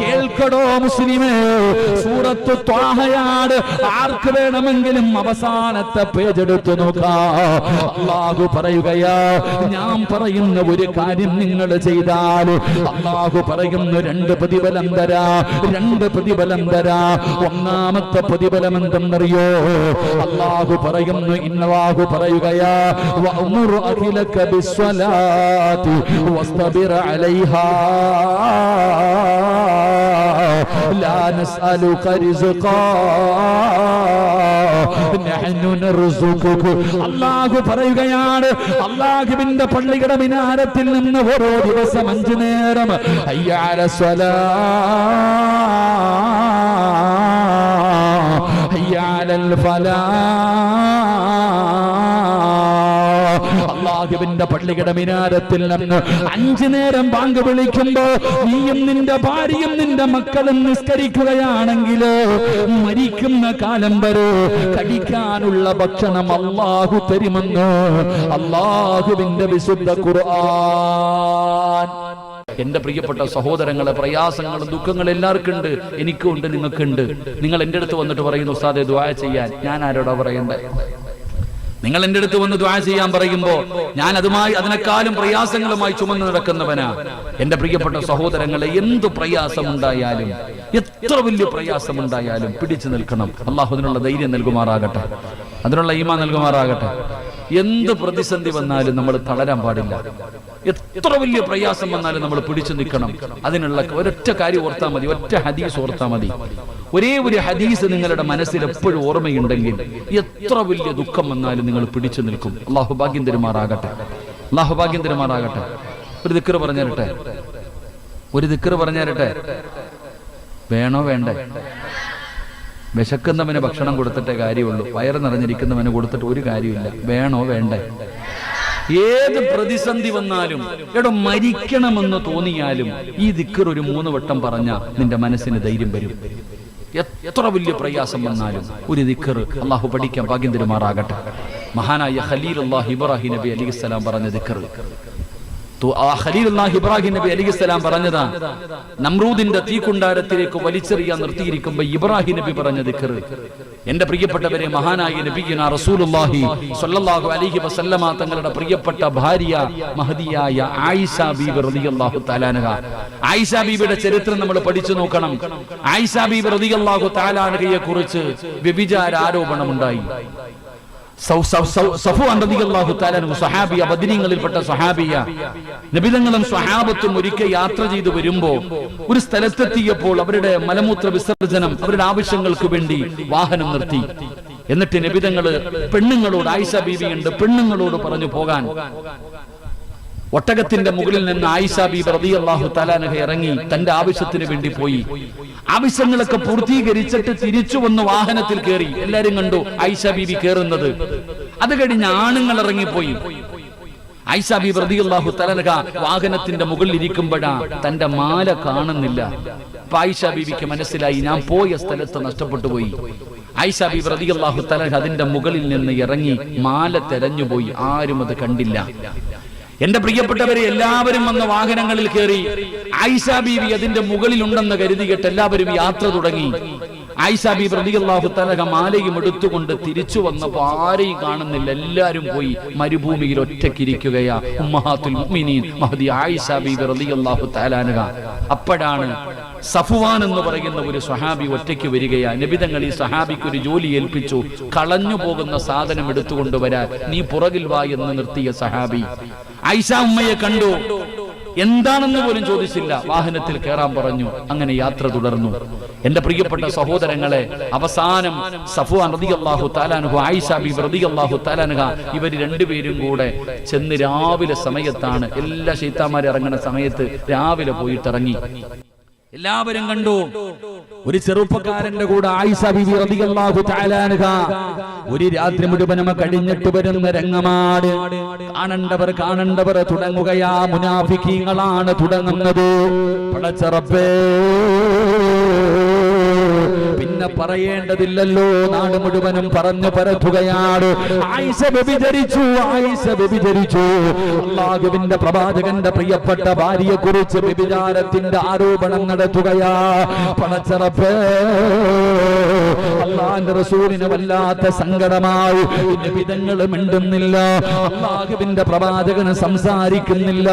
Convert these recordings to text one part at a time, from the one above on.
കേൾക്കടോ മുസ്ലിമേ. സൂറത്ത് ത്വാഹയാണ്. ആർക്ക് വേണമെങ്കിലും അവസാനത്തെ പേജ് എടുത്തു നോക്കാം. അള്ളാഹു പറയുകയാ ഞാൻ പറയുന്ന ഒരു കാര്യം നിങ്ങൾ ചെയ്താൽ. അള്ളാഹു പറയുന്ന രണ്ട് പ്രതിഫലം തരാ രണ്ട് പ്രതിഫലം തരാ. ഒന്നാമത്തെ പ്രതിഫലം എന്തെന്നറിയോ? അള്ളാഹു പറയുന്നു ഇന്നവാഹു പറയുകയാ വസ്തബിർ അലൈഹാ. റിസ്ഖാ നഹ്നു നർസുഖുക അള്ളാഹു പറയുകയാണ് അള്ളാഹുവിന്റെ പള്ളിയുടെ മിനാരത്തിൽ നിന്ന് ഓരോ ദിവസം അഞ്ചു നേരം അയ്യാല സ്വലാ. അയ്യാലൽ ഫലാ. അള്ളാഹുവിന്റെ പള്ളിയുടെ മിനാരത്തിൽ നിന്ന് അഞ്ചു നേരം ബാങ്ക് വിളിക്കുമ്പോ നീയും നിന്റെ ഭാര്യയും നിന്റെ മക്കളും നിസ്കരിക്കുകയാണെങ്കിൽ മരിക്കുന്ന കാലം വരെ കടിക്കാനുള്ള ഭക്ഷണം അള്ളാഹു തരുമെന്ന് അള്ളാഹുവിന്റെ വിശുദ്ധ ഖുർആൻ. എന്റെ പ്രിയപ്പെട്ട സഹോദരങ്ങളെ പ്രയാസങ്ങളും ദുഃഖങ്ങളും എല്ലാവർക്കും ഉണ്ട് എനിക്കും ഉണ്ട്. നിങ്ങൾക്കുണ്ട് നിങ്ങൾ എന്റെ അടുത്ത് വന്നിട്ട് പറയുന്നു ഉസ്താദെ ദ്വായ ചെയ്യാൻ. ഞാൻ ആരോടാ പറയണ്ടേ? നിങ്ങൾ എന്റെ അടുത്ത് വന്ന് ദ്വാ ചെയ്യാൻ പറയുമ്പോൾ ഞാൻ അതുമായി അതിനേക്കാളും പ്രയാസങ്ങളുമായി ചുമന്ന് നടക്കുന്നവനാ. എന്റെ പ്രിയപ്പെട്ട സഹോദരങ്ങളെ എന്ത് പ്രയാസമുണ്ടായാലും എത്ര വലിയ പ്രയാസമുണ്ടായാലും പിടിച്ചു നിൽക്കണം. അള്ളാഹു അതിനുള്ള ധൈര്യം നൽകുമാറാകട്ടെ. അതിനുള്ള ഈമ നൽകുമാറാകട്ടെ. എന്ത് പ്രതിസന്ധി വന്നാലും നമ്മൾ തളരാൻ പാടില്ല. എത്ര വലിയ പ്രയാസം വന്നാലും നമ്മൾ പിടിച്ചു നിൽക്കണം. അതിനുള്ള ഒരൊറ്റ കാര്യം ഓർത്താൽ മതി. ഒറ്റ ഹദീസ് ഓർത്താൽ മതി. ഒരേ ഒരു ഹദീസ് നിങ്ങളുടെ മനസ്സിൽ എപ്പോഴും ഓർമ്മയുണ്ടെങ്കിൽ എത്ര വലിയ ദുഃഖം വന്നാലും നിങ്ങൾ പിടിച്ചു നിൽക്കും. അള്ളാഹു ഭാഗ്യം തരുമാറാകട്ടെ. അള്ളാഹു ഭാഗ്യം തരുമാറാകട്ടെ. ഒരു ദിക്കറ് പറഞ്ഞു തരട്ടെ ഒരു ദിക്കറ് പറഞ്ഞു തരട്ടെ വേണോ വേണ്ടേ? വിശക്കുന്നവന് ഭക്ഷണം കൊടുത്തിട്ടേ കാര്യമുള്ളൂ. വയറ് നിറഞ്ഞിരിക്കുന്നവന് കൊടുത്തിട്ട് ഒരു കാര്യമില്ല വേണോ വേണ്ടേ? ഏത് പ്രതിസന്ധി വന്നാലും എടോ മരിക്കണമെന്ന് തോന്നിയാലും ഈ ദിക്കർ ഒരു മൂന്ന് വട്ടം പറഞ്ഞ നിന്റെ മനസ്സിന് ധൈര്യം വരും. എത്ര വലിയ പ്രയാസം വന്നാലും ഒരു ദിക്കർ അള്ളാഹു പഠിക്കാൻ ഭാഗ്യം തരുമാറാകട്ടെ. മഹാനായ ഖലീൽ അള്ളാഹ് ഇബ്രാഹിം നബി അലിസ്സലാം പറഞ്ഞ ദിക്കർ. ഖലീലുല്ലാഹി ഇബ്രാഹിം നബി അലിസ്സലാം പറഞ്ഞതാ നമ്രൂദിന്റെ തീക്കുണ്ടാരത്തിലേക്ക് വലിച്ചെറിയാൻ നിർത്തിയിരിക്കുമ്പോ ഇബ്രാഹിം നബി പറഞ്ഞ ദിക്കർ എന്റെ പ്രിയപ്പെട്ടവരെ മഹാനായ നബിയുന റസൂലുള്ളാഹി സ്വല്ലല്ലാഹു അലൈഹി വസല്ലമ തങ്ങളുടെ പ്രിയപ്പെട്ട ഭാര്യ മഹദിയായ ആയിഷ ബീബി റളിയല്ലാഹു തആലാനഹ. ആയിഷ ബീബിയുടെ ചരിത്രം നമ്മൾ പഠിച്ചു നോക്കണം. ആയിഷ ബീബി റളിയല്ലാഹു തആലാനഹയെ കുറിച്ച് വ്യഭിചാര ആരോപണമുണ്ടായി. സഹാബിയ ബദിനീങ്ങളിൽപ്പെട്ട സഹാബിയ നബിതങ്ങളും സ്വഹാബത്തും ഒരിക്കൽ യാത്ര ചെയ്തു വരുമ്പോ ഒരു സ്ഥലത്തെത്തിയപ്പോൾ അവരുടെ മലമൂത്ര വിസർജനം അവരുടെ ആവശ്യങ്ങൾക്ക് വേണ്ടി വാഹനം നിർത്തി. എന്നിട്ട് നബിതങ്ങൾ പെണ്ണുങ്ങളോട് ആയിഷ ബീവിയുണ്ട് പെണ്ണുങ്ങളോട് പറഞ്ഞു പോകാൻ. ഒട്ടകത്തിന്റെ മുകളിൽ നിന്ന് ആയിഷ ബീബി റളിയല്ലാഹു തലാനഹ ഇറങ്ങി തന്റെ ആവശ്യത്തിന് വേണ്ടി പോയി. ആവശ്യങ്ങളൊക്കെ പൂർത്തീകരിച്ചിട്ട് തിരിച്ചു വന്ന് വാഹനത്തിൽ കയറി എല്ലാരും കണ്ടു ആയിഷ ബീബി കയറുന്നത് അത് കഴിഞ്ഞ് ആണുങ്ങൾ ഇറങ്ങിപ്പോയി. ആയിഷ ബീബി റളിയല്ലാഹു തആലാനഹ വാഹനത്തിന്റെ മുകളിൽ ഇരിക്കുമ്പോഴാ തന്റെ മാല കാണുന്നില്ല. അപ്പൊ ആയിഷ ബീബിക്ക് മനസ്സിലായി ഞാൻ പോയ സ്ഥലത്ത് നഷ്ടപ്പെട്ടു പോയി. ആയിഷ ബീബി റളിയല്ലാഹു തആലാനഹ അതിന്റെ മുകളിൽ നിന്ന് ഇറങ്ങി മാല തെരഞ്ഞുപോയി. ആരും അത് കണ്ടില്ല. എന്റെ പ്രിയപ്പെട്ടവരെ എല്ലാവരും വന്ന വാഹനങ്ങളിൽ കയറി. ആയിഷ ബീവി അതിന്റെ മുകളിലുണ്ടെന്ന് കരുതിയിട്ട് എല്ലാവരും യാത്ര തുടങ്ങി. റളിയല്ലാഹു തആല മാലയും എടുത്തുകൊണ്ട് തിരിച്ചു വന്നപ്പോൾ ആരെയും കാണുന്നില്ല. എല്ലാവരും പോയി മരുഭൂമിയിൽ ഒറ്റക്കിരിക്കുകയാ. ഉമ്മഹാത്തുൽ മുഅ്മിനീൻ അപ്പോഴാണ് സഫുവാൻ എന്ന് പറയുന്ന ഒരു സഹാബി ഒറ്റയ്ക്ക് വരികയാ. നബിതങ്ങൾ ഈ സഹാബിക്ക് ഒരു ജോലി ഏൽപ്പിച്ചു. കളഞ്ഞു പോകുന്ന സാധനം എടുത്തുകൊണ്ടുവരാൻ നീ പുറകിൽ വാ എന്ന് നിർത്തിയ സഹാബി ഐഷ ഉമ്മയെ കണ്ടു. എന്താണെന്ന് പോലും ചോദിച്ചില്ല. വാഹനത്തിൽ കയറാൻ പറഞ്ഞു. അങ്ങനെ യാത്ര തുടർന്നു. എന്റെ പ്രിയപ്പെട്ട സഹോദരങ്ങളെ അവസാനം സഫുവാൻ റളിയല്ലാഹു താലാനുഹു ആയിഷാബി ബി റളിയല്ലാഹു താലാനുഹ ഇവർ രണ്ടുപേരും കൂടെ ചെന്ന് രാവിലെ സമയത്താണ് എല്ലാ ശൈത്താന്മാർ ഇറങ്ങുന്ന സമയത്ത് രാവിലെ പോയിട്ട് ഇറങ്ങി എല്ലാവരും കണ്ടു. ഒരു ചെറുപ്പക്കാരന്റെ കൂടെ ആയിഷ ഒരു രാത്രി മുഴുവനും കഴിഞ്ഞിട്ട് വരുന്ന രംഗമാട്. കാണണ്ടവർ കാണണ്ടവർ തുടങ്ങുകയാ. മുനാഫിക്കീങ്ങളാണ് തുടങ്ങുന്നത്. പടച്ചറപ്പേ പിന്നെ പറയേണ്ടതില്ലല്ലോ. നാട് മുഴുവനും പറഞ്ഞു പരത്തുകയാണ്. ആയിഷ വ്യഭിചരിച്ചു ആയിഷ വ്യഭിചരിച്ചു അള്ളാഹുവിന്റെ പ്രവാചകന്റെ പ്രിയപ്പെട്ട ഭാര്യയെ കുറിച്ച് വ്യഭിചാരത്തിന്റെ ആരോപണം നടത്തുകയാ. പണച്ചറപ്പ് അള്ളാന്റെ റസൂലിന് വല്ലാത്ത സങ്കടമായി. വിധങ്ങൾ മിണ്ടുന്നില്ല. അള്ളാഹുവിന്റെ പ്രവാചകന് സംസാരിക്കുന്നില്ല.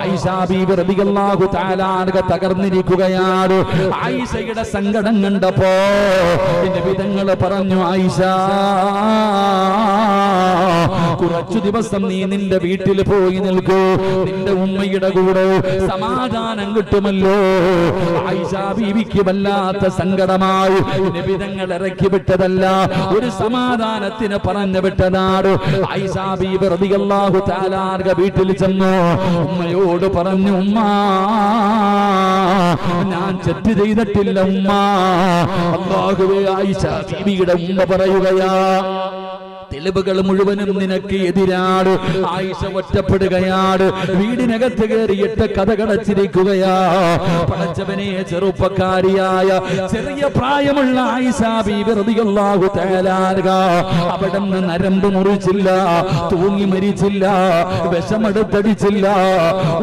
ആയിഷ ബീബി റളിയല്ലാഹു തആലാനക തകർന്നിരിക്കുകയാണ്. ആയിഷയുടെ സങ്കടം കണ്ടപ്പോ വിധങ്ങൾ പറഞ്ഞു ആയിഷ. കുറച്ചു ദിവസം നീ നിന്റെ വീട്ടിൽ പോയി നിൽക്കൂ. നിന്റെ ഉമ്മയുടെ കൂടെ സമാധാനം കിട്ടുമല്ലോ. ബീവിക്ക് വല്ലാത്ത സങ്കടമായി. നിബിതങ്ങൾ ഇറക്കി വിട്ടതല്ല ഒരു സമാധാനത്തിന് പറഞ്ഞു വിട്ടതാണ്. വീട്ടിൽ ചെന്നു. ഉമ്മയോട് പറഞ്ഞു ഉമ്മ ഞാൻ തെറ്റ് ചെയ്തിട്ടില്ല ഉമ്മ. ആയിഷ ബീവിയുടെ ഉമ്മ പറയുകയാ തെളിവുകൾ മുഴുവനും നിനക്ക് എതിരാട് ആയിഷ ഒറ്റപ്പെടുകയാണ്. വീടിനകത്ത് കയറിയിട്ട് കഥകളച്ചിരിക്കുകയാ പടച്ചവനെ ചെറുപ്പക്കാരിയായ ചെറിയ പ്രായമുള്ള ആയിഷ ബീബിറതിയല്ലാഹു തേലാരുക അവിടെ നിന്ന് നരമ്പ് മുറിച്ചില്ല തൂങ്ങി മരിച്ചില്ല വിഷമെടുത്തടിച്ചില്ല.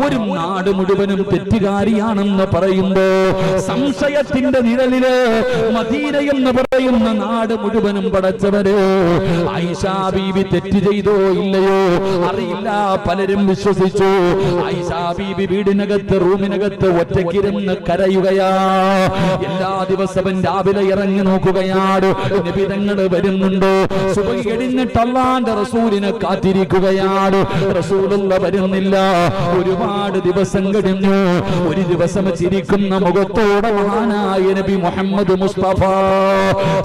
ഒരു നാട് മുഴുവനും തെറ്റുകാരിയാണെന്ന് പറയുമ്പോ സംശയത്തിന്റെ നിഴലിൽ മദീന എന്ന് പറയുന്ന നാട് മുഴുവനും പടച്ചവര് ആയിഷ ബീബി തെറ്റ് ചെയ്തോ ഇല്ലയോ? അറിയില്ല. പലരും വിശ്വസിച്ചു. ഐഷാ ബീബി വീടിനകത്ത് റൂമിനകത്ത് ഒറ്റക്കിരുന്ന് കരയുകയാ. എല്ലാ ദിവസവും രാവിലെ ഇറങ്ങി നോക്കുകയാണ്. നിബിതങ്ങൾ വരുന്നുണ്ടോ. സുബഹി കഴിഞ്ഞിട്ട് അള്ളാന്റെ റസൂലിനെ കാത്തിരിക്കുകയാണ്. റസൂലുള്ള വരുന്നില്ല. ഒരുപാട് ദിവസം കഴിഞ്ഞു. ഒരു ദിവസം ചിരിക്കുന്ന മുഖത്തോടെ മഹാനായ നബി മുഹമ്മദ് മുസ്തഫ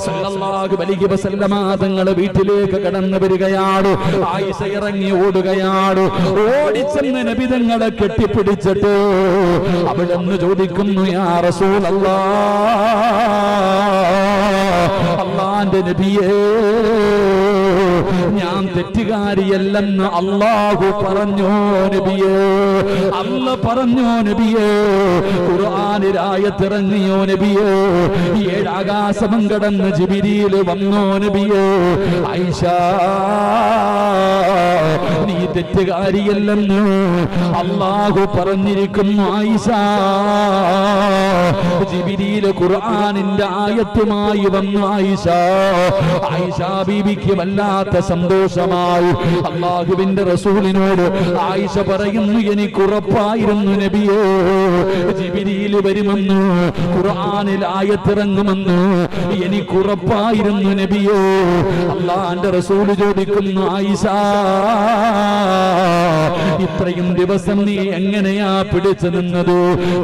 സല്ലല്ലാഹു അലൈഹി വസല്ലമ തങ്ങൾ വീട്ടിലേക്ക് കടന്നു വരികയാണ് ആയിഷ ഇറങ്ങി ഓടുകയാണ് ഓടിച്ചെന്ന് നബിതങ്ങളെ കെട്ടിപ്പിടിച്ചിട്ട്. അവളെന്ന് ചോദിക്കുന്നു യാ റസൂലല്ലാ അള്ളാന്റെ നബിയേ ഞാൻ തെറ്റുകാരിയല്ലെന്ന് അള്ളാഹു പറഞ്ഞോ നബിയേ. അല്ല പറഞ്ഞോ നബിയേ. ഖുർആനിലായത്തിറങ്ങിയോ നബിയേ. ഏഴാകാശം കടന്ന് ജിബിരിയിൽ വന്നോ നബിയേ. ഐഷ നീ തെറ്റുകാരിയല്ലെന്ന് അള്ളാഹു പറഞ്ഞിരിക്കുന്നു ആയിഷ ജിബിരിയിൽ ഖുർആനിന്റെ ആയത്തുമായി വന്നു ആയിഷ ആയിഷ ബീബിക്ക് വല്ലാത്ത സന്തോഷമായി അള്ളാഹുവിന്റെ റസൂലിനോട് ആയിഷ പറയുന്നു എനിക്ക് ഉറപ്പായിരുന്നു നബിയോ ജിബിരിയിൽ വരുമെന്ന് ഖുർആനിൽ ആയത്തിറങ്ങുമെന്ന് എനിക്ക് ഉറപ്പായിരുന്നു നബിയോ. അള്ളാന്റെ റസൂൽ ചോദിക്കുന്നു ആയിഷ ഇത്രയും ദിവസം നീ എങ്ങനെയാ പിടിച്ചു നിന്നത്?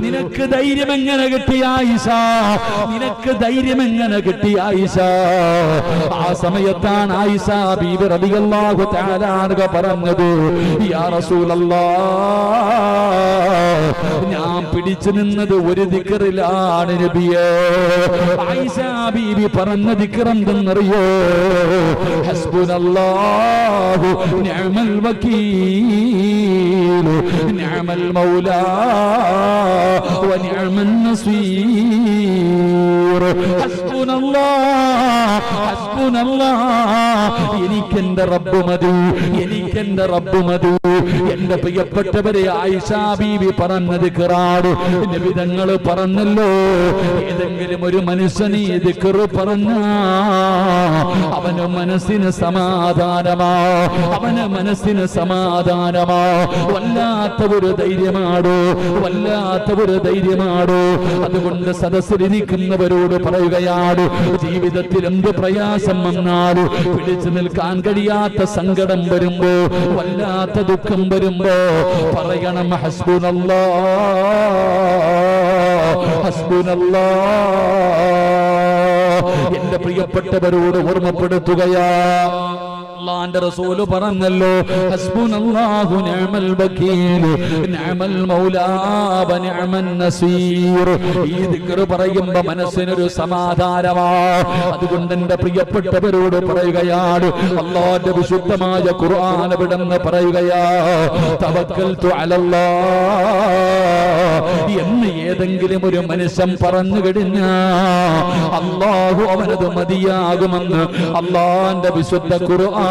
നിനക്ക് ധൈര്യം എങ്ങനെ കിട്ടി ആയിഷ? നിനക്ക് ധൈര്യം എങ്ങനെ കിട്ടി ആയിഷ? ആ സമയത്താണ് ആയിഷ ബീബി റളിയല്ലാഹു തആല അൻഹ പറഞ്ഞു യാ റസൂലല്ലാഹ് ഞാൻ പിടിച്ചു നിന്നത് ഒരു ദിക്റിലാണ് നബിയേ. ആയിഷ ബീബി പറഞ്ഞ ദിക്ർ എന്തെന്നറിയോ? ഹസ്ബുനല്ലാഹു നിഅമൽ വകീൽ നിഅമൽ മൗലാ വനിഅമൻ നസീർ. ഹസ്ബുനല്ലാഹ് ഹസ്ബുനല്ലാഹ് എനിക്കെന്റെ റബ്ബ് മതി എനിക്കെന്റെ റബ്ബ് മതി. എന്റെ പ്രിയപ്പെട്ടവരെ ആയിഷാ ബീവി പറഞ്ഞത് കിറാട്. നിബിതങ്ങൾ പറഞ്ഞല്ലോ. ഏതെങ്കിലും ഒരു മനുഷ്യന് ഈ ദിക്റ് പറഞ്ഞ അവന് മനസ്സിന് സമാധാനമാ അവന് മനസ്സിന് സമാധാനമാ. വല്ലാത്ത ഒരു ധൈര്യമാടോ വല്ലാത്ത ഒരു ധൈര്യമാടോ. അതുകൊണ്ട് സദസ്സിലിരിക്കുന്നവരോട് പറയുകയാണ് ജീവിതത്തിൽ എന്ത് പ്രയാസം വന്നാലും പിടിച്ചു നിൽക്കാൻ കഴിയാത്ത സങ്കടം വരുമ്പോ വല്ലാത്ത ദുഃഖം വരുമ്പോ പറയണം ഹസ്ബുനല്ലോ ഹസ്ബുനല്ലോ എന്റെ പ്രിയപ്പെട്ടവരോട് ഓർമ്മപ്പെടുത്തുകയാ. അള്ളാന്റെ റസൂൽ പറഞ്ഞല്ലോ ഹസ്ബുനല്ലാഹു നിഅമൽ നിഅമൽ നസീർ. ഈ ദിക്ർ പറയുമ്പോ മനസ്സിനൊരു സമാധാനമാ. അതുകൊണ്ട് എന്റെ പ്രിയപ്പെട്ടവരോട് പറയുകയാണ് അള്ളാന്റെ വിശുദ്ധമായ ഖുർആൻ വിടന്ന് പറയുകയാ തവക്കൽതു അലല്ലാഹ് എന്ന് ഏതെങ്കിലും ഒരു മനുഷ്യൻ പറഞ്ഞു കഴിഞ്ഞാ അള്ളാഹു അവനത് മതിയാകുമെന്ന് അള്ളാന്റെ വിശുദ്ധ ഖുർആൻ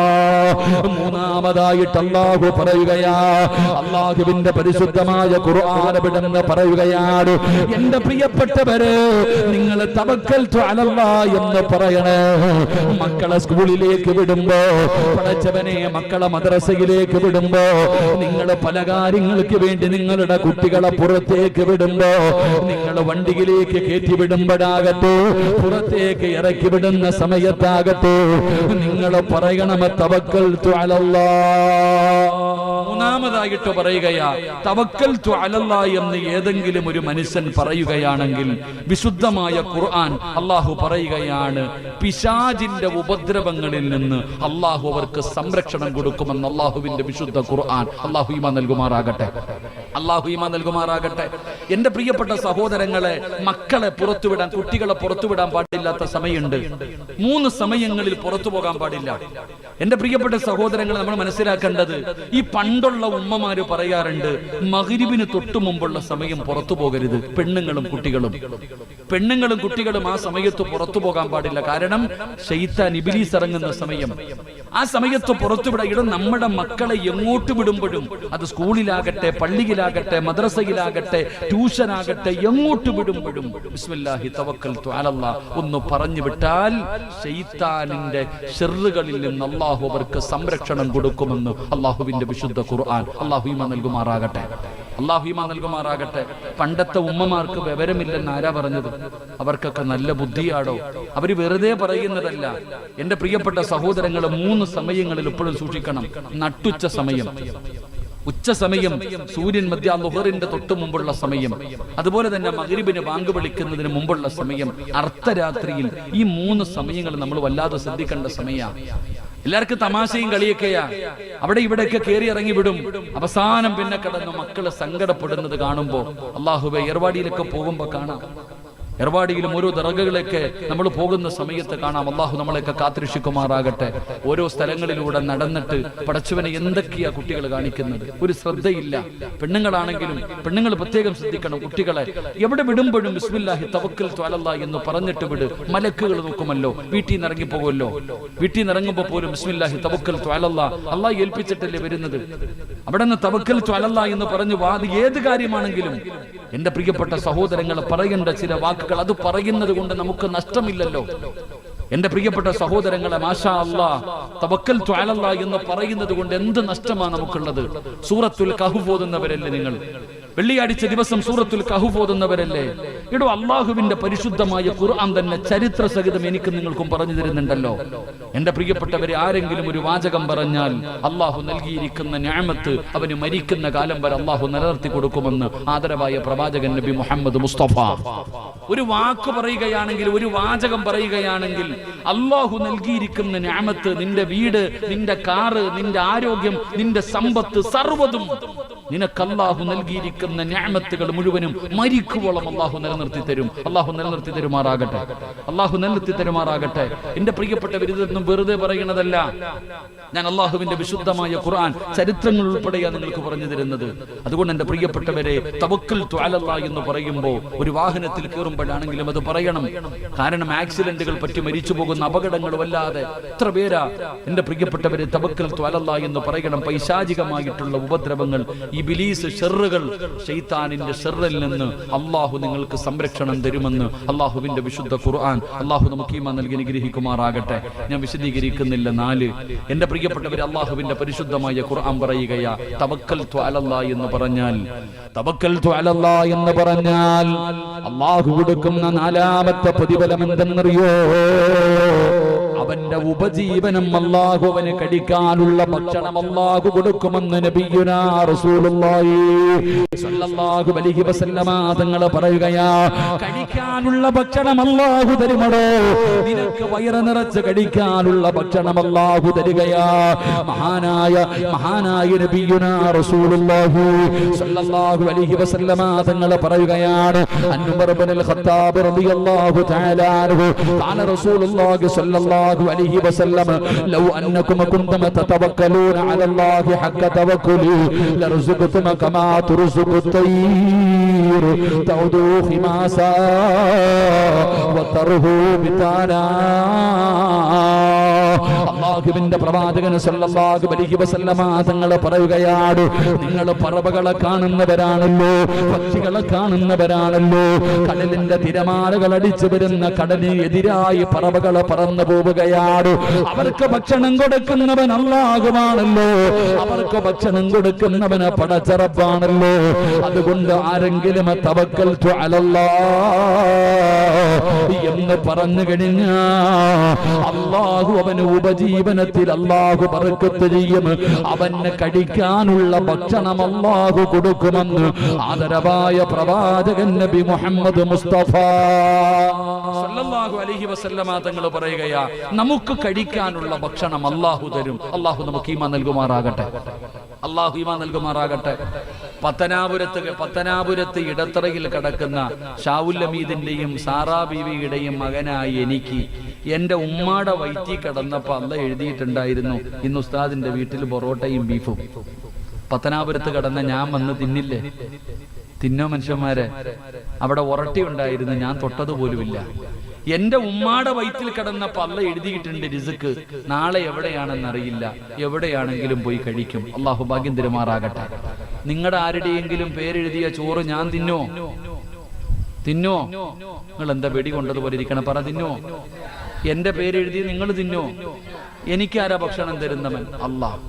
മൂന്നാമതായിട്ട് അള്ളാഹു പറയുകയാ. അള്ളാഹുവിന്റെ പരിശുദ്ധമായ ഖുർആൻ വിടെന്ന് പറയുകയാണ്. എന്റെ പ്രിയപ്പെട്ടവര് നിങ്ങൾ തവക്കൽ അലല്ലാ എന്ന് പറയണേ. മക്കളെ സ്കൂളിലേക്ക് വിടുമ്പോ പഠിച്ചവനെ മക്കളെ മദ്രസയിലേക്ക് വിടുമ്പോ നിങ്ങൾ പല കാര്യങ്ങൾക്ക് വേണ്ടി നിങ്ങളുടെ കുട്ടികളെ പുറത്തേക്ക് വിടുമ്പോ നിങ്ങൾ വണ്ടിയിലേക്ക് കയറ്റി വിടുമ്പോഴാകട്ടെ പുറത്തേക്ക് ഇറക്കി വിടുന്ന സമയത്താകട്ടെ നിങ്ങൾ പറയണമ തവക്കൽ അലല്ലാ മൂന്നാമതായിട്ട് പറയുകയാ തവക്കൽ അലല്ല എന്ന് ഏതെങ്കിലും ഒരു മനുഷ്യൻ പറയുകയാണെങ്കിൽ വിശുദ്ധമായ ഖുർആൻ അള്ളാഹു പറയുകയാണ് പിശാജിന്റെ ഉപദ്രവങ്ങളിൽ നിന്ന് അള്ളാഹു അവർക്ക് സംരക്ഷണം കൊടുക്കുമെന്ന് അള്ളാഹുവിന്റെ വിശുദ്ധ ഖുർആൻ. അള്ളാഹു ഈമ നൽകുമാറാകട്ടെ. അള്ളാഹു ഈമ നൽകുമാറാകട്ടെ. എന്റെ പ്രിയപ്പെട്ട സഹോദരങ്ങളെ മക്കളെ പുറത്തുവിടാൻ കുട്ടികളെ പുറത്തുവിടാൻ പാടില്ലാത്ത സമയമുണ്ട്. മൂന്ന് സമയങ്ങളിൽ പുറത്തു പോകാൻ പാടില്ല. എന്റെ പ്രിയപ്പെട്ട സഹോദരങ്ങൾ നമ്മൾ മനസ്സിലാക്കേണ്ടത് ഈ പണ്ടുള്ള ഉമ്മമാര് പറയാറുണ്ട് മകരിവിന് തൊട്ടു മുമ്പുള്ള സമയം പുറത്തു പോകരുത് പെണ്ണുങ്ങളും കുട്ടികളും. പെണ്ണുങ്ങളും കുട്ടികളും ആ സമയത്ത് പുറത്തു പോകാൻ പാടില്ല. കാരണം ശൈത്താൻ ഇബിലീസ് ഇറങ്ങുന്ന സമയം. ആ സമയത്ത് പുറത്തുവിടാം ഇവിടെ നമ്മുടെ മക്കളെ എങ്ങോട്ട് വിടുമ്പോഴും അത് സ്കൂളിലാകട്ടെ പള്ളിയിലാകട്ടെ മദ്രസയിലാകട്ടെ ട്യൂഷൻ ആകട്ടെ എങ്ങോട്ട് വിടുമ്പോഴും ബിസ്മില്ലാഹി തവക്കൽ ഒന്ന് പറഞ്ഞു വിട്ടാൽ ഷെയ്ത്താനിന്റെ ഷെറുകളിൽ നിന്ന് അള്ളാഹു അവർക്ക് സംരക്ഷണം കൊടുക്കുമെന്ന് അള്ളാഹുവിന്റെ വിശുദ്ധ ഖുർആൻ നൽകുമാറാകട്ടെ. അള്ളാഹുമ നൽകുമാറാകട്ടെ. പണ്ടത്തെ ഉമ്മമാർക്ക് വിവരമില്ലെന്ന് ആരാ പറഞ്ഞത്? അവർക്കൊക്കെ നല്ല ബുദ്ധിയാടോ? അവർ വെറുതെ പറയുന്നതല്ല. എന്റെ പ്രിയപ്പെട്ട സഹോദരങ്ങൾ മൂന്ന് സമയങ്ങളിൽ ഇപ്പോഴും സൂക്ഷിക്കണം. നട്ടുച്ച സമയം. ഉച്ച സമയം സൂര്യൻ മധ്യ ലുഹറിന്റെ തൊട്ട് മുമ്പുള്ള സമയം. അതുപോലെ തന്നെ മകരിബിന് ബാങ്ക് വിളിക്കുന്നതിന് മുമ്പുള്ള സമയം. അർദ്ധരാത്രിയിൽ ഈ മൂന്ന് സമയങ്ങൾ നമ്മൾ വല്ലാതെ ശ്രദ്ധിക്കേണ്ട സമയമാണ്. എല്ലാവർക്കും തമാശയും കളിയൊക്കെയാ. അവിടെ ഇവിടെയൊക്കെ കയറി ഇറങ്ങി വിടും. അവസാനം പിന്നെ കിടന്ന് മക്കൾ സങ്കടപ്പെടുന്നത് കാണുമ്പോ അള്ളാഹുബെ ഏർവാടിയിലൊക്കെ പോകുമ്പോ കാണാം. എർവാടിയിലും ഓരോ ദറകളൊക്കെ നമ്മൾ പോകുന്ന സമയത്ത് കാണാം അള്ളാഹു നമ്മളെയൊക്കെ കാത്തിരക്ഷിക്കുമാറാകട്ടെ. ഓരോ സ്ഥലങ്ങളിലൂടെ നടന്നിട്ട് പടച്ചവനെ എന്തൊക്കെയാ കുട്ടികൾ കാണിക്കുന്നത്? ഒരു ശ്രദ്ധയില്ല. പെണ്ണുങ്ങളാണെങ്കിലും പെണ്ണുങ്ങൾ പ്രത്യേകം ശ്രദ്ധിക്കണം കുട്ടികളെ. എവിടെ വിടുമ്പോഴും ബിസ്മില്ലാഹി തവക്കൽ ത്വാലല്ല എന്ന് പറഞ്ഞിട്ട് വിട്. മലക്കുകൾ നോക്കുമല്ലോ. വീട്ടിൽ നിന്ന് ഇറങ്ങിപ്പോകുമല്ലോ വീട്ടിൽ നിന്ന് ഇറങ്ങുമ്പോൾ പോലും ബിസ്മില്ലാഹി തവക്കൽ ത്വാലല്ല അള്ളാഹ് ഏൽപ്പിച്ചിട്ടല്ലേ വരുന്നത്? അവിടെ നിന്ന് തവക്കൽ ത്വാലല്ല എന്ന് പറഞ്ഞു വാത് ഏത് കാര്യമാണെങ്കിലും എന്റെ പ്രിയപ്പെട്ട സഹോദരങ്ങൾ പറയേണ്ട ചില വാക്കുകൾ അത് പറയുന്നത് കൊണ്ട് നമുക്ക് നഷ്ടമില്ലല്ലോ. എന്റെ പ്രിയപ്പെട്ട സഹോദരങ്ങളെ മാഷാ അല്ലാ തവക്കൽ ത്വാലല്ല എന്ന് പറയുന്നത് കൊണ്ട് എന്ത് നഷ്ടമാണ് നമുക്കുള്ളത്? സൂറത്തുൽ കഹു ഓതുന്നവരല്ലേ നിങ്ങൾ? വെള്ളിയാഴ്ച ദിവസം സൂറത്തുൽ കഹു ഓതുന്നവരല്ലേ? ഇടോ അള്ളാഹുവിന്റെ പരിശുദ്ധമായ ഖുർആൻ തന്നെ ചരിത്ര സഹിതം എനിക്ക് നിങ്ങൾക്കും പറഞ്ഞു തരുന്നുണ്ടല്ലോ. എന്റെ പ്രിയപ്പെട്ടവരെ ആരെങ്കിലും ഒരു വാചകം പറഞ്ഞാൽ അള്ളാഹു നൽകിയിരിക്കുന്ന ഞാമത്ത് അവന് മരിക്കുന്ന കാലം വരെ അള്ളാഹു നിലനിർത്തി കൊടുക്കുമെന്ന് ആദരവായ പ്രവാചകൻ നബി മുഹമ്മദ് മുസ്തഫ. ഒരു വാക്ക് പറയുകയാണെങ്കിൽ ഒരു വാചകം പറയുകയാണെങ്കിൽ അള്ളാഹു നൽകിയിരിക്കുന്ന ഞാമത്ത് നിന്റെ വീട് നിന്റെ കാറ് നിന്റെ ആരോഗ്യം നിന്റെ സമ്പത്ത് സർവതും നിനക്ക് അള്ളാഹു നൽകിയിരിക്കുന്ന ഞാമത്തുകൾ മുഴുവനും മരിക്കുവോളം അള്ളാഹു നിലനിർത്തി തരും അള്ളാഹു നിലനിർത്തി തരുമാറാകട്ടെ അള്ളാഹു നിലനിർത്തി തരുമാറാകട്ടെ എന്റെ പ്രിയപ്പെട്ട ഇതൊന്നും വെറുതെ പറയണതല്ല ഞാൻ അള്ളാഹുവിന്റെ വിശുദ്ധമായ ഖുർആൻ ചരിത്രങ്ങൾ ഉൾപ്പെടെയാണ് നിങ്ങൾക്ക് പറഞ്ഞു തരുന്നത്. അതുകൊണ്ട് എന്റെ പ്രിയപ്പെട്ടവരെ തവക്കൽ ത്വാലല്ല എന്ന് പറയുമ്പോൾ ഒരു വാഹനത്തിൽ കയറുമ്പോഴാണെങ്കിലും അത് പറയണം. കാരണം ആക്സിഡന്റുകൾ പറ്റി മരിച്ചു പോകുന്ന അപകടങ്ങൾ വല്ലാതെ. എത്ര പേരാ? എന്റെ പ്രിയപ്പെട്ടവരെ തവക്കൽ ത്വാലല്ല എന്ന് പറയണം. പൈശാചികമായിട്ടുള്ള ഉപദ്രവങ്ങൾ ഈ ബിലീസ് ഷെറുകൾ. ഷെയ്ത്താനിന്റെ ഷെറിൽ നിന്ന് അള്ളാഹു നിങ്ങൾക്ക് സംരക്ഷണം തരുമെന്ന് അള്ളാഹുവിന്റെ വിശുദ്ധ ഖുർആൻ. അള്ളാഹു നമുക്ക് ഈമാ നൽകി അനുഗ്രഹിക്കുമാറാകട്ടെ. ഞാൻ വിശദീകരിക്കുന്നില്ല. നാല് എന്റെ പ്രിയപ്പെട്ടവർ അള്ളാഹുവിന്റെ പരിശുദ്ധമായ ഖുർആൻ പറയുകയാ തവക്കൽ ത്വാലല്ല എന്ന് പറഞ്ഞാൽ തവക്കൽ ത്വാലല്ല എന്ന് പറഞ്ഞാൽ അള്ളാഹു കൊടുക്കുന്ന നാലാമത്തെ പ്രതിഫലം എന്തെന്നറിയോ? അവന്റെ ഉപജീവനം അല്ലാഹു അവന് കടിക്കാനുള്ള ഭക്ഷണം അല്ലാഹു കൊടുക്കുമെന്ന് നബിയുനാ റസൂലുള്ളാഹി സല്ലല്ലാഹു അലൈഹി വസല്ലമ തങ്ങൾ പറയുകയാ കഴിക്കാനുള്ള ഭക്ഷണം അല്ലാഹു തരുമടോ. നിനക്ക് വയറ് നിറച്ച് കഴിക്കാനുള്ള ഭക്ഷണം അല്ലാഹു തരികയാ. മഹാനായ മഹാനായ നബിയുനാ റസൂലുള്ളാഹു സല്ലല്ലാഹു അലൈഹി വസല്ലമ തങ്ങൾ പറയുകയാണ് അൻവർ ഖത്താബ് റളിയല്ലാഹു തആല അൻഹു ഖാല റസൂലുള്ളാഹി സല്ലല്ലാഹു صلى الله عليه وسلم لو انكم كنتم تتوكلون على الله حق توكله لرزقتم كما ترزق الطير تعدو خماسا وترهو بتانا അള്ളാഹുവിന്റെ പ്രവാചകൻ സല്ലല്ലാഹു അലൈഹി വസല്ലമ തങ്ങൾ പറയുകയാണ് നിങ്ങൾ പറവകളെ കാണുന്നവരാണല്ലോ പക്ഷികളെ കാണുന്നവരാണല്ലോ കടലിന്റെ തിരമാലകൾ അടിച്ചു വരുന്ന കടലിന് എതിരായി പറവകളെ പറന്നു പോവുകയാണ് അവർക്ക് ഭക്ഷണം കൊടുക്കുന്നവൻ അള്ളാഹുവാണല്ലോ അവർക്ക് ഭക്ഷണം കൊടുക്കുന്നവന് പടച്ചറപ്പാണല്ലോ അതുകൊണ്ട് ആരെങ്കിലും തവക്കൽ എന്ന് പറഞ്ഞു കഴിഞ്ഞ അള്ളാഹു അവന് ഉപജീവനത്തിൽ അള്ളാഹു പറക്കത്ത് ചെയ്യും. അവന് കഴിക്കാനുള്ള ഭക്ഷണം അള്ളാഹു കൊടുക്കുമെന്ന് ആദരവായ പ്രവാചകൻ നബി മുഹമ്മദ് മുസ്തഫ. സല്ലല്ലാഹു അലൈഹി വസല്ലമ തങ്ങൾ പറയുകയാ നമുക്ക് കഴിക്കാനുള്ള ഭക്ഷണം അള്ളാഹു തരും. അള്ളാഹു നമുക്ക് ഈമാ നൽകുമാറാകട്ടെ. അള്ളാഹു ഈമാ നൽകുമാറാകട്ടെ. പത്തനാപുരത്ത് പത്തനാപുരത്ത് ഇടത്തറയിൽ കിടക്കുന്ന ഷാവുല്ലമീദിന്റെയും സാറാ ബീവിയുടെയും മകനായി എനിക്ക് എന്റെ ഉമ്മാടെ വയറ്റി കിടന്നപ്പോ അല്ല എഴുതിയിട്ടുണ്ടായിരുന്നു. ഇന്ന് ഉസ്താദിന്റെ വീട്ടിൽ പൊറോട്ടയും ബീഫും. പത്തനാപുരത്ത് കിടന്ന ഞാൻ വന്ന് തിന്നില്ലേ? തിന്നോ മനുഷ്യന്മാരെ? അവിടെ ഉറട്ടി ഉണ്ടായിരുന്നു ഞാൻ തൊട്ടത് പോലുമില്ല എന്റെ ഉമ്മാടെ വയറ്റിൽ കിടന്ന പല്ല എഴുതിയിട്ടുണ്ട് രിസുക്ക്. നാളെ എവിടെയാണെന്ന് അറിയില്ല എവിടെയാണെങ്കിലും പോയി കഴിക്കും. അള്ളാഹു ഭാഗ്യം തിരുമാറാകട്ടെ നിങ്ങളുടെ ആരുടെയെങ്കിലും പേരെഴുതിയ ചോറ് ഞാൻ തിന്നോ? തിന്നോ? നിങ്ങൾ എന്താ വെടി കൊണ്ടതുപോലെ ഇരിക്കണം? പറ തിന്നോ? എന്റെ പേരെഴുതി നിങ്ങൾ തിന്നോ? എനിക്കാരാ ഭക്ഷണം തരുന്നവൻ? അള്ളാഹ്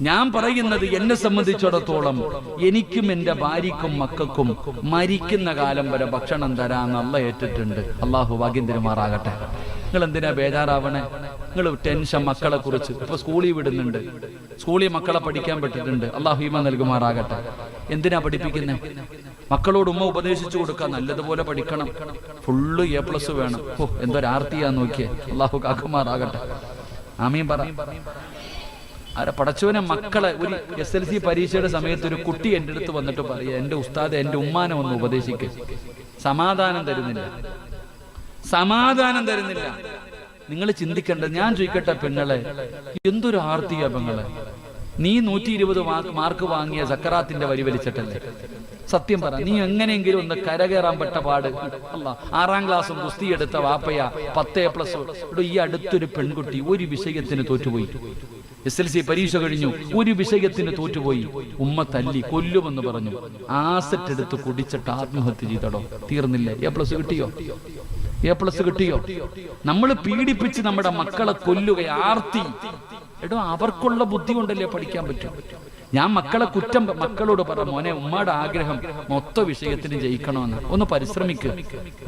ഞാൻ പറയുന്നത് എന്നെ സംബന്ധിച്ചിടത്തോളം എനിക്കും എന്റെ ഭാര്യക്കും മക്കൾക്കും മരിക്കുന്ന കാലം വരെ ഭക്ഷണം തരാൻ അല്ല ഏറ്റിട്ടുണ്ട്. അള്ളാഹു ഭാഗ്യം തിരുമാറാകട്ടെ. നിങ്ങൾ എന്തിനാ ബേജാറാവണേ? നിങ്ങൾ ടെൻഷൻ മക്കളെ കുറിച്ച് ഇപ്പൊ സ്കൂളിൽ വിടുന്നുണ്ട്. സ്കൂളിൽ മക്കളെ പഠിക്കാൻ പറ്റിട്ടുണ്ട് അള്ളാഹു ഹീമ നൽകുമാറാകട്ടെ. എന്തിനാ പഠിപ്പിക്കുന്നത് മക്കളോട് ഉമ്മ ഉപദേശിച്ചു കൊടുക്കുക നല്ലതുപോലെ പഠിക്കണം. ഫുള്ള് എ പ്ലസ് വേണം. ഓ എന്തൊരാർത്തിയാ നോക്കിയേ. അള്ളാഹു കാക്കുമാറാകട്ടെ. ആമീൻ പറ. ആരെ പടച്ചോനെ മക്കളെ ഒരു എസ് എൽ സി പരീക്ഷയുടെ സമയത്ത് ഒരു കുട്ടി എന്റെ അടുത്ത് വന്നിട്ട് പറയുക എന്റെ ഉസ്താദ് എന്റെ ഉമ്മാനെ ഒന്ന് ഉപദേശിക്കുക സമാധാനം തരുന്നില്ല. സമാധാനം തരുന്നില്ല. നിങ്ങൾ ചിന്തിക്കേണ്ട ഞാൻ ചോദിക്കട്ടെ പെങ്ങളെ എന്തൊരു ആർത്തിയ പെങ്ങളെ? നീ നൂറ്റി ഇരുപത് മാർക്ക് വാങ്ങിയ സക്കറാത്തിന്റെ വരി വലിച്ചിട്ടല്ലേ? സത്യം പറ നീ എങ്ങനെയെങ്കിലും ഒന്ന് കരകയറാൻ പെട്ട പാട്. അല്ല ആറാം ക്ലാസ്സും കുസ്തി എടുത്ത വാപ്പയ പത്ത് എ പ്ലസ് ഈ അടുത്തൊരു പെൺകുട്ടി ഒരു വിഷയത്തിന് തോറ്റുപോയി. എസ് എൽ സി പരീക്ഷ കഴിഞ്ഞു. ഒരു വിഷയത്തിന് തോറ്റുപോയി. ഉമ്മ തല്ലി കൊല്ലുമെന്ന് പറഞ്ഞു. ആസറ്റ് എടുത്ത് കുടിച്ചിട്ട് ആത്മഹത്യ ചെയ്തടോ. തീർന്നില്ലേ? എ പ്ലസ് കിട്ടിയോ? എ പ്ലസ് കിട്ടിയോ? നമ്മൾ പീഡിപ്പിച്ച് നമ്മുടെ മക്കളെ കൊല്ലുക ആർത്തി എടോ അവർക്കുള്ള ബുദ്ധി കൊണ്ടല്ലേ പഠിക്കാൻ പറ്റും? ഞാൻ മക്കളെ കുറ്റം മക്കളോട് പറ മോനെ ഉമ്മയുടെ ആഗ്രഹം മൊത്ത വിഷയത്തിന് ജയിക്കണമെന്ന്. ഒന്ന് പരിശ്രമിക്കുക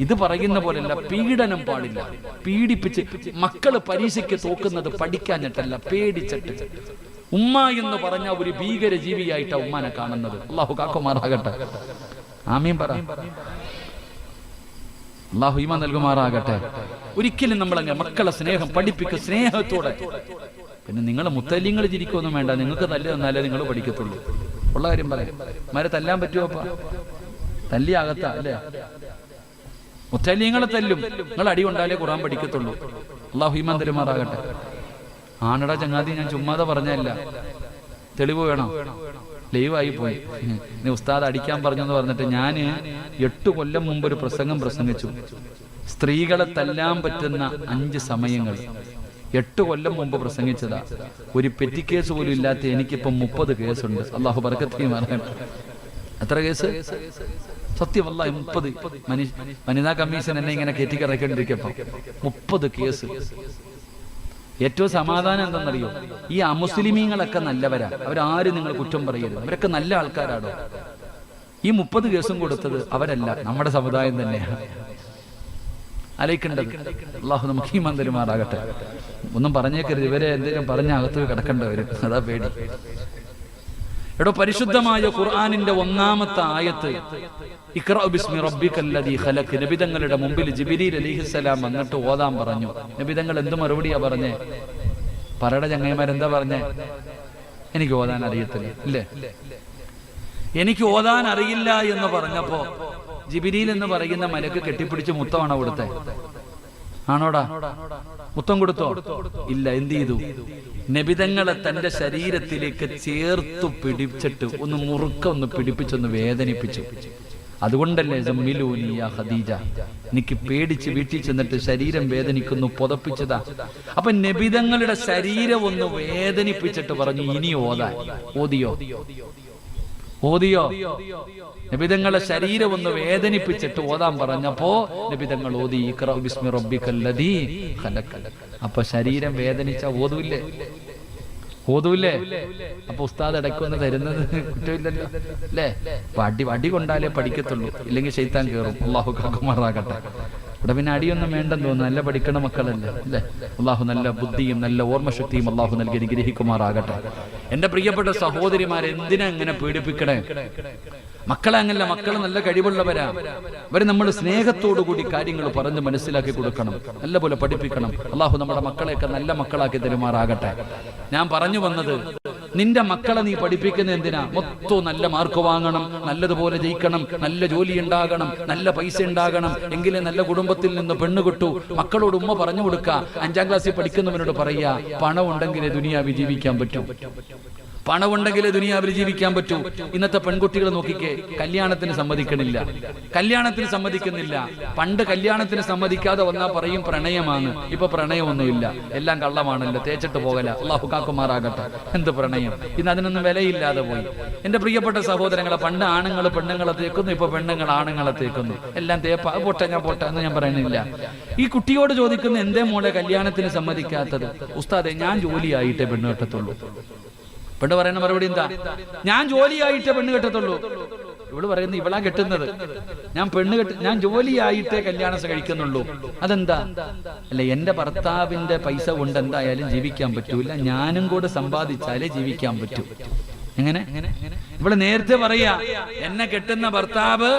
ഇത് പറയുന്ന പോലെയല്ല പീഡനം പാടില്ല. പീഡിപ്പിച്ച് മക്കൾ പരീക്ഷയ്ക്ക് തോക്കുന്നത് പഠിക്കാഞ്ഞിട്ടല്ല പേടിച്ചിട്ട്. ഉമ്മ എന്ന് പറഞ്ഞ ഒരു ഭീകര ജീവിയായിട്ടാ ഉമ്മാനെ കാണുന്നത്. അള്ളാഹു കാക്കുമാറാകട്ടെ. ആമീൻ പറ. അള്ളാഹു ഈമ നൽകുമാറാകട്ടെ. ഒരിക്കലും നമ്മൾ അങ്ങനെ മക്കളെ സ്നേഹം പഠിപ്പിക്കുക സ്നേഹത്തോടെ. പിന്നെ നിങ്ങളെ മുത്തല്യങ്ങൾ ചിരിക്കൊന്നും വേണ്ട. നിങ്ങൾക്ക് തല്ലി തന്നാലേ നിങ്ങൾ പഠിക്കത്തുള്ളൂ. ഉള്ള കാര്യം പറയാം. മാരെ തല്ലാൻ പറ്റുമോ അപ്പ? തല്ലി ആകത്ത അല്ലേ? മുത്തല്യങ്ങളെ തല്ലും. നിങ്ങൾ അടി കൊണ്ടാലേ ഖുറാൻ പഠിക്കത്തുള്ളൂ. അള്ളാഹു ഈമാൻ തരുമാറാകട്ടെ ആണടാ ചങ്ങാതി ഞാൻ ചുമ്മാതെ പറഞ്ഞല്ല തെളിവ് വേണം. ലൈവായി പോയി. നീ ഉസ്താദ് അടിക്കാൻ പറഞ്ഞെന്ന് പറഞ്ഞിട്ട് ഞാൻ എട്ട് കൊല്ലം മുമ്പ് ഒരു പ്രസംഗം പ്രസംഗിച്ചു. സ്ത്രീകളെ തല്ലാൻ പറ്റുന്ന അഞ്ച് സമയങ്ങൾ. എട്ട് കൊല്ലം മുമ്പ് പ്രസംഗിച്ചതാ. ഒരു പെറ്റി കേസ് പോലും ഇല്ലാത്ത എനിക്കിപ്പം മുപ്പത് കേസുണ്ട്. അള്ളാഹു ബർക്കത്തെയും അറിയാൻ എത്ര കേസ്? സത്യമല്ല മുപ്പത്. വനിതാ കമ്മീഷൻ എന്നെ ഇങ്ങനെ കയറ്റിക്കിറക്കേണ്ടിരിക്കപ്പം മുപ്പത് കേസ്. ഏറ്റവും സമാധാനം എന്തെന്നറിയോ? ഈ അമുസ്ലിമീങ്ങളൊക്കെ നല്ലവരാ. അവരാരും നിങ്ങൾ കുറ്റം പറയരുത്. അവരൊക്കെ നല്ല ആൾക്കാരാണോ ഈ മുപ്പത് കേസും കൊടുത്തത് അവരല്ല. നമ്മുടെ സമുദായം തന്നെയാണ് അലയിക്കേണ്ടത് അള്ളാഹു നമുക്ക് ഈ മന്ദിരമാറാകട്ടെ ഒന്നും പറഞ്ഞേക്കരുത്. ഇവരെ എന്തെങ്കിലും പറഞ്ഞ അകത്ത് കിടക്കേണ്ട വരും. അതാ പേടി. എടോ പരിശുദ്ധമായ ഖുർആാനിന്റെ ഒന്നാമത്തെ ആയത്ത് നബിതങ്ങളുടെ മുമ്പിൽ ജിബിരി അലിഹിസ്സലാം വന്നിട്ട് ഓതാൻ പറഞ്ഞു. നബിതങ്ങൾ എന്ത് മറുപടിയാ പറഞ്ഞേ? പറയുടെ ചങ്ങൈമാരെന്താ പറഞ്ഞേ? എനിക്ക് ഓതാൻ അറിയത്തില്ല. ഇല്ലേ? എനിക്ക് ഓതാൻ അറിയില്ല എന്ന് പറഞ്ഞപ്പോ ജിബിരിയിൽ എന്ന് പറയുന്ന മലക്ക് കെട്ടിപ്പിടിച്ച് മുത്തമാണ് അവിടുത്തെ. ആണോടാ? മുത്തം കൊടുത്തോ? ഇല്ല എന്ത് ചെയ്തു? നബിതങ്ങളെ തന്റെ ശരീരത്തിലേക്ക് ചേർത്തു പിടിച്ചിട്ട് ഒന്ന് മുറുക്ക ഒന്ന് പിടിപ്പിച്ചൊന്ന് വേദനിപ്പിച്ചു. അതുകൊണ്ടല്ലേ ഖദീജ. എനിക്ക് പേടിച്ച് വീട്ടിൽ ചെന്നിട്ട് ശരീരം വേദനിക്കുന്നു പുതപ്പിച്ചതാ. അപ്പൊ നബിതങ്ങളുടെ ശരീരം ഒന്ന് വേദനിപ്പിച്ചിട്ട് പറഞ്ഞു ഇനി ഓതാ ഓതിയോ? ഓതിയോ? നബിതങ്ങളെ ശരീരം ഒന്ന് വേദനിപ്പിച്ചിട്ട് ഓതാൻ പറഞ്ഞപ്പോ നബിതങ്ങൾ ഓതി ബിസ്മി അപ്പൊ ശരീരം വേദനിച്ച ഓതൂല്ലേ ഓതൂല്ലേ അപ്പൊ ഉസ്താദ് ഇടയ്ക്കൊന്ന് തരുന്നത് കുറ്റമില്ലല്ലോ. അല്ലേ? വടി അടി കൊണ്ടാലേ പഠിക്കത്തുള്ളൂ. ഇല്ലെങ്കിൽ ശൈത്താൻ കയറും അള്ളാഹു കാക്കുമാറാകട്ടെ. ഇവിടെ പിന്നെ അടിയൊന്നും വേണ്ടെന്ന് തോന്നുന്നു. നല്ല പഠിക്കണ മക്കളല്ലേ? അല്ലേ അള്ളാഹു നല്ല ബുദ്ധിയും നല്ല ഓർമ്മശക്തിയും അള്ളാഹു നൽകി അനുഗ്രഹിക്കുമാറാകട്ടെ. എന്റെ പ്രിയപ്പെട്ട സഹോദരിമാരെ എന്തിനാ ഇങ്ങനെ പീഡിപ്പിക്കണേ? മക്കളെ അങ്ങല്ല മക്കൾ നല്ല കഴിവുള്ളവരാ. അവർ നമ്മൾ സ്നേഹത്തോടു കൂടി കാര്യങ്ങൾ പറഞ്ഞ് മനസ്സിലാക്കി കൊടുക്കണം. നല്ലപോലെ പഠിപ്പിക്കണം. അള്ളാഹു നമ്മുടെ മക്കളെയൊക്കെ നല്ല മക്കളാക്കി തരുമാറാകട്ടെ. ഞാൻ പറഞ്ഞു വന്നത് നിന്റെ മക്കളെ നീ പഠിപ്പിക്കുന്ന എന്തിനാ? മൊത്തം നല്ല മാർക്ക് വാങ്ങണം നല്ലതുപോലെ ജയിക്കണം നല്ല ജോലി ഉണ്ടാകണം നല്ല പൈസ ഉണ്ടാകണം എങ്കിലേ നല്ല കുടുംബത്തിൽ നിന്ന് പെണ്ണ് കിട്ടു. മക്കളോട് ഉമ്മ പറഞ്ഞു കൊടുക്ക. അഞ്ചാം ക്ലാസ്സിൽ പഠിക്കുന്നവനോട് പറയുക പണം ഉണ്ടെങ്കിലേ ദുനിയാവി ജീവിക്കാൻ പറ്റൂ. പണമുണ്ടെങ്കിലേ ദുനിയാവിൽ ജീവിക്കാൻ പറ്റൂ. ഇന്നത്തെ പെൺകുട്ടികൾ നോക്കിക്കേ കല്യാണത്തിന് സമ്മതിക്കണില്ല. കല്യാണത്തിന് സമ്മതിക്കുന്നില്ല. പണ്ട് കല്യാണത്തിന് സമ്മതിക്കാതെ വന്നാൽ പറയും പ്രണയമാണ്. ഇപ്പൊ പ്രണയമൊന്നുമില്ല. എല്ലാം കള്ളമാണല്ലോ. തേച്ചിട്ട് പോകല. അള്ളാഹു കാക്കുമാറാകട്ടെ. എന്ത് പ്രണയം? ഇന്ന് അതിനൊന്നും വിലയില്ലാതെ പോയി. എന്റെ പ്രിയപ്പെട്ട സഹോദരങ്ങളെ പണ്ട് ആണുങ്ങൾ പെണ്ണുങ്ങളെ തേക്കുന്നു ഇപ്പൊ പെണ്ണുങ്ങൾ ആണുങ്ങളെ തേക്കുന്നു. എല്ലാം തേപ്പ പൊട്ടെ ഞാൻ പൊട്ടെ എന്ന് ഞാൻ പറയുന്നില്ല. ഈ കുട്ടിയോട് ചോദിക്കുന്ന എന്തേ മോളെ കല്യാണത്തിന് സമ്മതിക്കാത്തത്? ഉസ്താദെ ഞാൻ ജോലിയായിട്ടേ പെണ്ണ് കെട്ടത്തുള്ളൂ പെണ്ണ് പറയുന്ന മറുപടി എന്താ? ഞാൻ ജോലിയായിട്ടേ പെണ്ണ് കെട്ടത്തുള്ളൂ. ഇവൾ പറയുന്നത് ഇവളാ കെട്ടുന്നത്. ഞാൻ പെണ്ണ് കെട്ട് ഞാൻ ജോലിയായിട്ടേ കല്യാണം കഴിക്കുന്നുള്ളൂ അതെന്താ? അല്ല എന്റെ ഭർത്താവിന്റെ പൈസ കൊണ്ട് എന്തായാലും ജീവിക്കാൻ പറ്റൂല. ഞാനും കൂടെ സമ്പാദിച്ചാലേ ജീവിക്കാൻ പറ്റൂ. എങ്ങനെ? ഇവിടെ നേരത്തെ പറയാ എന്നെ കെട്ടുന്ന ഭർത്താവ്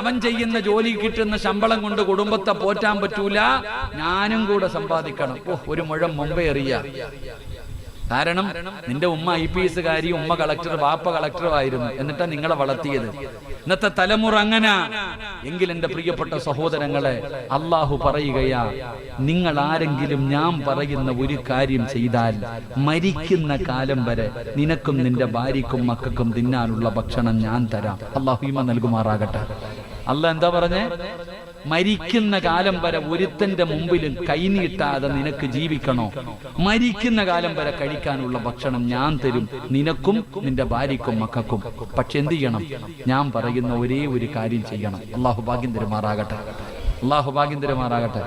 അവൻ ചെയ്യുന്ന ജോലി കിട്ടുന്ന ശമ്പളം കൊണ്ട് കുടുംബത്തെ പോറ്റാൻ പറ്റൂല. ഞാനും കൂടെ സമ്പാദിക്കണം. ഓ ഒരു മുഴം മുമ്പേ എറിയ. കാരണം നിന്റെ ഉമ്മ ഐ പി എസ് കാരി ഉമ്മ കളക്ടർ വാപ്പ കളക്ടറും ആയിരുന്നു. എന്നിട്ടാ നിങ്ങളെ വളർത്തിയത്. ഇന്നത്തെ തലമുറ അങ്ങനെ. എങ്കിൽ എന്റെ പ്രിയപ്പെട്ട സഹോദരങ്ങളെ അള്ളാഹു പറയുകയാ നിങ്ങൾ ആരെങ്കിലും ഞാൻ പറയുന്ന ഒരു കാര്യം ചെയ്താൽ മരിക്കുന്ന കാലം വരെ നിനക്കും നിന്റെ ഭാര്യക്കും മക്കൾക്കും തിന്നാനുള്ള ഭക്ഷണം ഞാൻ തരാം. അള്ളാഹു ഇമ നൽകുമാറാകട്ടെ. അല്ല എന്താ പറഞ്ഞേ? മരിക്കുന്ന കാലം വരെ ഒരുത്തന്റെ മുമ്പിലും കൈനീട്ടാതെ നിനക്ക് ജീവിക്കണോ? മരിക്കുന്ന കാലം വരെ കഴിക്കാനുള്ള ഭക്ഷണം ഞാൻ തരും. നിനക്കും നിന്റെ ഭാര്യക്കും മക്കൾക്കും. പക്ഷെ എന്ത് ചെയ്യണം? ഞാൻ പറയുന്ന ഒരേ ഒരു കാര്യം ചെയ്യണം. അള്ളാഹു ഭാഗ്യം തരുമാറാകട്ടെ അള്ളാഹു ഭാഗ്യം തരുമാറാകട്ടെ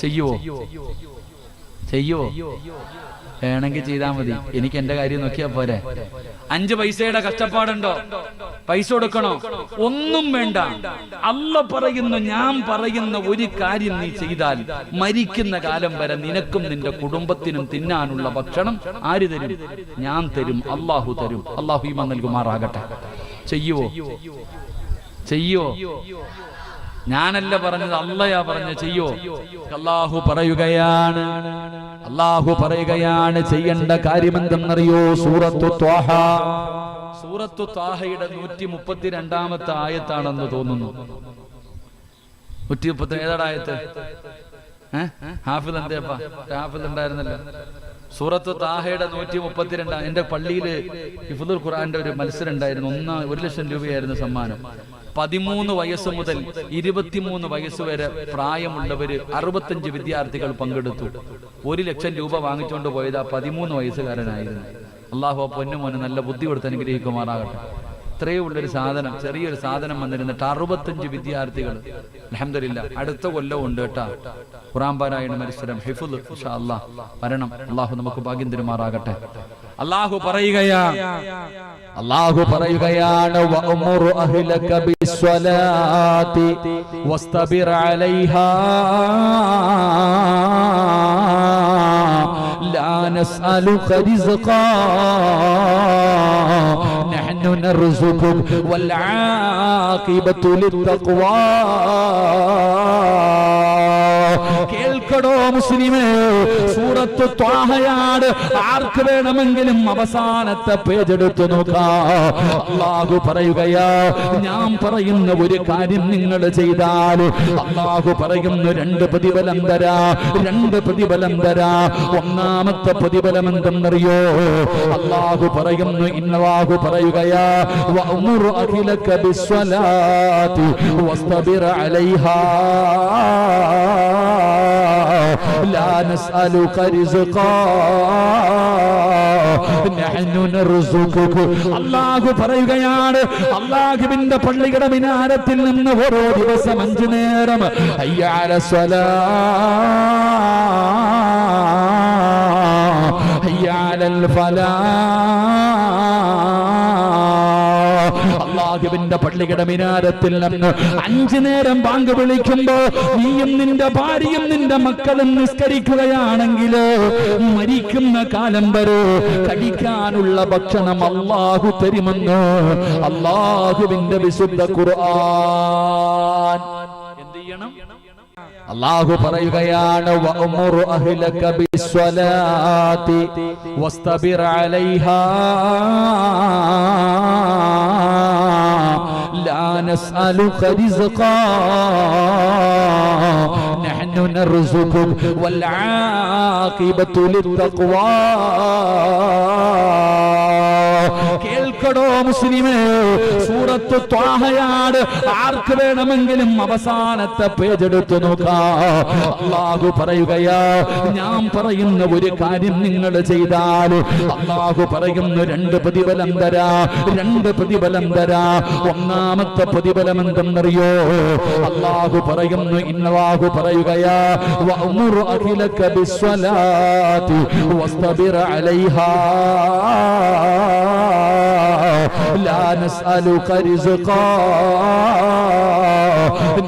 ചെയ്യുവോ ചെയ്യുവോ വേണമെങ്കിൽ ചെയ്താൽ മതി. എനിക്ക് എന്റെ കാര്യം നോക്കിയാ പോരെ. അഞ്ച് പൈസയുടെ കഷ്ടപ്പാടുണ്ടോ? പൈസ കൊടുക്കണോ? ഒന്നും വേണ്ട. അല്ല പറയുന്നു ഞാൻ പറയുന്ന ഒരു കാര്യം നീ ചെയ്താൽ മരിക്കുന്ന കാലം വരെ നിനക്കും നിന്റെ കുടുംബത്തിനും തിന്നാനുള്ള ഭക്ഷണം ആര് തരും? ഞാൻ തരും. അള്ളാഹു തരും. അള്ളാഹു ഈമ നൽകുമാറാകട്ടെ. ചെയ്യുവോ ചെയ്യോ? ഞാനല്ല പറഞ്ഞത് അല്ലയാ പറഞ്ഞ ചെയ്യോ? അല്ലാഹു പറയുകയാണ്. അള്ളാഹു പറയുകയാണ് ചെയ്യേണ്ട കാര്യമെന്തെന്നറിയോ? സൂറത്തു ത്വാഹ. സൂറത്തു ത്വാഹയുടെ നൂറ്റി മുപ്പത്തിരണ്ടാമത്തെ ആയത്താണെന്ന് തോന്നുന്നു. നൂറ്റി മുപ്പത്തി ഏതാടായത്ത് ഏഹ് ഹാഫിൽ ഹാഫിൽ സൂറത്ത് താഹയുടെ നൂറ്റി മുപ്പത്തിരണ്ടാം എന്റെ പള്ളിയിൽ ഇഫുദുൽ ഖുറാന്റെ ഒരു മത്സരം ഉണ്ടായിരുന്നു ഒന്ന് ഒരു ലക്ഷം രൂപയായിരുന്നു സമ്മാനം. പതിമൂന്ന് വയസ്സ് മുതൽ ഇരുപത്തിമൂന്ന് വയസ്സ് വരെ പ്രായമുള്ളവര് അറുപത്തഞ്ച് വിദ്യാർത്ഥികൾ പങ്കെടുത്തു. ഒരു ലക്ഷം രൂപ വാങ്ങിച്ചുകൊണ്ട് പോയത് ആ പതിമൂന്ന് വയസ്സുകാരനായിരുന്നു. അള്ളാഹു ആ പൊന്നുമോന് നല്ല ബുദ്ധി കൊടുത്ത് അനുഗ്രഹിക്കുമാറാകട്ടെ. ഇത്രയേ ഉള്ളൊരു സാധനം ചെറിയൊരു സാധനം വന്നിരുന്നിട്ട് അറുപത്തഞ്ച് വിദ്യാർത്ഥികൾ. അലഹമില്ല അടുത്ത കൊല്ലം ഉണ്ട് കേട്ടാ. ഖുറാൻ പാരായണ മത്സരം ഹിഫുൽ അള്ളാഹ്. വരണം അള്ളാഹു നമുക്ക് ഭാഗ്യം തരുമാറാകട്ടെ. അള്ളാഹു പറയുകയാ. അള്ളാഹു പറയുകയാണ് വഅ്മുർ അഹ്ലക ബിസ്വലാത്തി വസ്തബിർ അലൈഹാ ലാ നസ്അലുക നഹ്നു നർസുഖുക വൽ ലിത്തഖ്വാ. കേൾക്കടോ മുസ്ലിമേ സൂറത്ത് ത്വാഹയാണ്. ആർക്ക് വേണമെങ്കിലും അവസാനത്തെ പേജ് എടുത്തു നോക്കാം. അള്ളാഹു പറയുകയാ ഞാൻ പറയുന്ന ഒരു കാര്യം നിങ്ങൾ ചെയ്താൽ. അള്ളാഹു പറയുന്ന രണ്ട് പ്രതിഫലം തരാ രണ്ട് പ്രതിഫലം തരാ. ഒന്നാമത്തെ പ്രതിഫലം എന്തെന്നറിയോ? അള്ളാഹു പറയുന്നു ഇന്നവാഹു പറയുകയാ അലൈഹാ. لا نسألك رزقا نحن نرزقك അള്ളാഹു പറയുകയാണ് അള്ളാഹുവിന്റെ പള്ളിയുടെ മിനാരത്തിൽ നിന്ന് ഓരോ ദിവസം അഞ്ചു നേരം അയ്യാല സ്വലാ അയ്യാലൽ ഫലാ അള്ളാഹുവിന്റെ പള്ളിയുടെ മിനാരത്തിൽ നിന്ന് അഞ്ചു നേരം ബാങ്ക് വിളിക്കുമ്പോ നീയും നിന്റെ ഭാര്യയും നിന്റെ മക്കളും നിസ്കരിക്കുകയാണെങ്കിൽ മരിക്കുന്ന കാലം വരെ കഴിക്കാനുള്ള ഭക്ഷണം അള്ളാഹു തരുമെന്ന് അള്ളാഹുവിന്റെ വിശുദ്ധ ഖുർആൻ. എന്ത് ചെയ്യണം? അള്ളാഹു പറയുകയാണ് വസ്തബിർ അലൈഹാ. ലാ നസ്അലുക റിസ്ഖാ നഹ്നു നർസുഖുക വൽ ആഖിബത്തു കേൾക്കടോ മുസ്ലിമേ? സൂറത്ത് ത്വാഹയാണ്. ആർക്ക് വേണമെങ്കിലും അവസാനത്തെ പേജ് എടുത്തു അള്ളാഹു പറയുകയാ ഞാൻ പറയുന്ന ഒരു കാര്യം നിങ്ങൾ ചെയ്താൽ. അള്ളാഹു പറയുന്ന രണ്ട് പ്രതിഫലം തരാ രണ്ട് പ്രതിഫലം തരാ ഒന്നാമത്തെ പ്രതിഫലം എന്തെന്നറിയോ? അള്ളാഹു പറയുന്നു ഇന്നവാഹു പറയുകയാ വസ്തബിർ അലൈഹാ. لا نسألك رزقا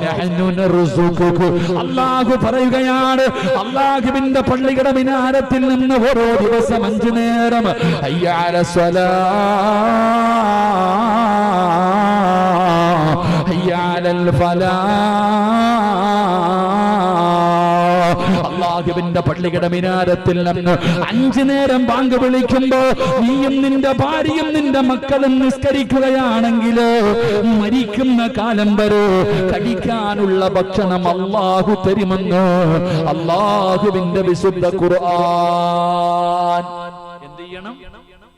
نحن نرزقك അള്ളാഹു പറയുകയാണ് അള്ളാഹുവിന്റെ പള്ളിയുടെ മിനാരത്തിൽ നിന്ന് ഓരോ ദിവസം അഞ്ചു നേരം അയ്യാല സ്വലാ അയ്യാലൽ ഫലാ അള്ളാഹുവിന്റെ പള്ളിയുടെ മിനാരത്തിൽ നിന്ന് അഞ്ചു നേരം ബാങ്ക് വിളിക്കുമ്പോ നീയും നിന്റെ ഭാര്യയും നിന്റെ മക്കളും നിസ്കരിക്കുകയാണെങ്കിൽ മരിക്കുന്ന കാലം വരെ കഴിക്കാനുള്ള ഭക്ഷണം അള്ളാഹു തരുമെന്ന് അള്ളാഹുവിന്റെ വിശുദ്ധ ഖുർആൻ.